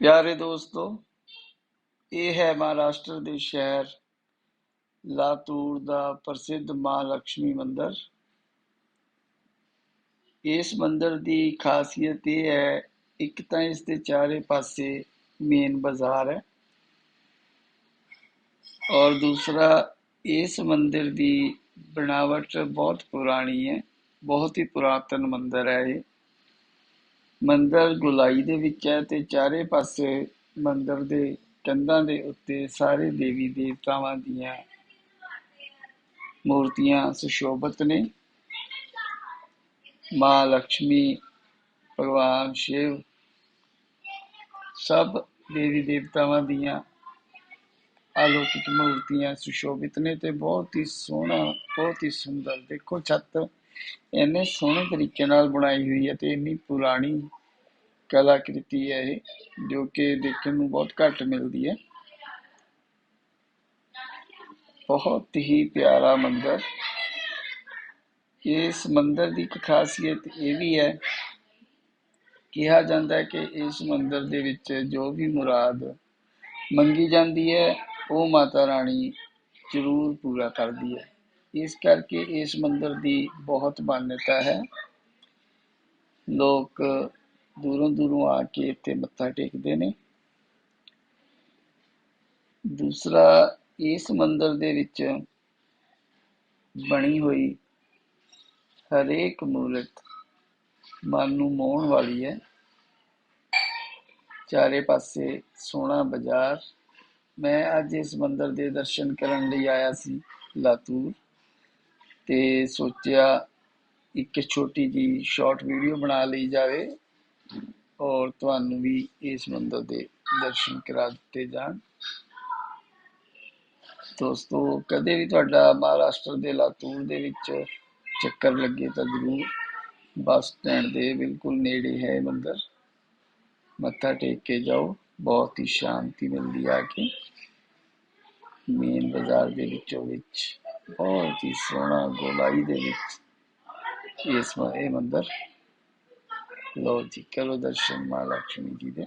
ਪਿਆਰੇ ਦੋਸਤੋ, ਇਹ ਹੈ ਮਹਾਰਾਸ਼ਟਰ ਦੇ ਸ਼ਹਿਰ ਲਾਤੂਰ ਦਾ ਪ੍ਰਸਿੱਧ ਮਾਂ ਲక్ష్ਮੀ ਮੰਦਿਰ। ਇਸ ਮੰਦਿਰ ਦੀ ਖਾਸੀਅਤ ਇਹ ਹੈ, ਇੱਕ ਤਾਂ ਇਸ ਦੇ ਚਾਰੇ ਪਾਸੇ ਮੇਨ ਬਾਜ਼ਾਰ ਹੈ ਔਰ ਦੂਸਰਾ, ਇਸ ਮੰਦਿਰ ਦੀ ਬਣਾਵਟ ਬਹੁਤ ਪੁਰਾਣੀ ਹੈ, ਬਹੁਤ ਹੀ ਪੁਰਾਤਨ ਮੰਦਿਰ ਹੈ ਇਹ। ਮੰਦਿਰ ਗੁਲਾਈ ਦੇ ਵਿੱਚ ਹੈ ਤੇ ਚਾਰੇ ਪਾਸੇ ਮੰਦਿਰ ਦੇ ਕੰਧਾਂ ਦੇ ਉੱਤੇ ਸਾਰੇ ਦੇਵੀ ਦੇਵਤਾਵਾਂ ਦੀਆਂ ਮੂਰਤੀਆਂ ਸੁਸ਼ੋਭਿਤ ਨੇ। ਮਾਂ ਲక్ష్ਮੀ ਭਗਵਾਨ ਸ਼ਿਵ ਸਭ ਦੇਵੀ ਦੇਵਤਾਵਾਂ ਦੀਆਂ ਅਲੌਕਿਕ ਮੂਰਤੀਆਂ ਸੁਸ਼ੋਭਿਤ ਨੇ ਤੇ ਬਹੁਤ ਹੀ ਸੋਹਣਾ, ਬਹੁਤ ਹੀ ਸੁੰਦਰ। ਦੇਖੋ ਛੱਤ ਇੰਨੇ ਸੋਹਣੇ ਤਰੀਕੇ ਨਾਲ ਬਣਾਈ ਹੋਈ ਹੈ ਤੇ ਇੰਨੀ ਪੁਰਾਣੀ ਕਲਾਕ੍ਰਿਤੀ ਹੈ ਇਹ, ਜੋ ਕਿ ਦੇਖਣ ਨੂੰ ਬਹੁਤ ਘੱਟ ਮਿਲਦੀ ਹੈ। ਬਹੁਤ ਹੀ ਪਿਆਰਾ ਮੰਦਰ। ਇਸ ਮੰਦਰ ਦੀ ਇੱਕ ਖਾਸੀਅਤ ਇਹ ਵੀ ਹੈ, ਕਿਹਾ ਜਾਂਦਾ ਹੈ ਕਿ ਇਸ ਮੰਦਿਰ ਦੇ ਵਿੱਚ ਜੋ ਵੀ ਮੁਰਾਦ ਮੰਗੀ ਜਾਂਦੀ ਹੈ, ਉਹ ਮਾਤਾ ਰਾਣੀ ਜ਼ਰੂਰ ਪੂਰਾ ਕਰਦੀ ਹੈ। ਇਸ ਕਰਕੇ ਇਸ ਮੰਦਿਰ ਦੀ ਬਹੁਤ ਮਾਨਤਾ ਹੈ। ਲੋਕ ਦੂਰੋਂ ਦੂਰੋਂ ਆ ਕੇ ਇੱਥੇ ਮੱਥਾ ਟੇਕਦੇ ਨੇ। ਦੂਸਰਾ, ਇਸ ਮੰਦਿਰ ਦੇ ਵਿੱਚ ਬਣੀ ਹੋਈ ਹਰੇਕ ਮੂਰਤ ਮਨ ਨੂੰ ਮੋਹਣ ਵਾਲੀ ਹੈ। ਚਾਰੇ ਪਾਸੇ ਸੋਹਣਾ ਬਾਜ਼ਾਰ। ਮੈਂ ਅੱਜ ਇਸ ਮੰਦਿਰ ਦੇ ਦਰਸ਼ਨ ਕਰਨ ਲਈ ਆਇਆ ਸੀ, ਲਾਤੂਰ, ਤੇ ਸੋਚਿਆ ਇੱਕ ਛੋਟੀ ਜੀ ਸ਼ਾਰਟ ਵੀਡੀਓ ਬਣਾ ਲਈ ਜਾਵੇ। ਔਰ ਤੁਹਾਨੂੰ ਵੀ ਇਸ ਮੰਦਿਰ ਦੇ ਦਰਸ਼ਨ ਕਰਾ ਦਿੱਤੇ ਜਾਣ। ਦੋਸਤੋ, ਕਦੇ ਵੀ ਤੁਹਾਡਾ ਮਹਾਰਾਸ਼ਟਰ ਦੇ ਲਾਤੂਰ ਦੇ ਵਿੱਚ ਚੱਕਰ ਲੱਗੇ ਤਾਂ ਜ਼ਰੂਰ ਬੱਸ ਸਟੈਂਡ ਦੇ ਬਿਲਕੁਲ ਨੇੜੇ ਹੈ ਇਹ ਮੱਥਾ ਟੇਕ ਕੇ ਜਾਓ, ਬਹੁਤ ਹੀ ਸ਼ਾਂਤੀ ਮਿਲਦੀ ਆ ਕੇ। ਮੇਨ ਬਾਜ਼ਾਰ ਦੇ ਵਿੱਚੋਂ ਵਿੱਚ, ਬਹੁਤ ਹੀ ਸੋਹਣਾ ਗੋਲਾਈ ਦੇ ਵਿੱਚ ਇਸ ਇਹ ਮੰਦਿਰ। ਲੋ ਜੀ ਕਰੋ ਦਰਸ਼ਨ ਮਾਂ ਲక్ష్ਮੀ ਜੀ ਦੇ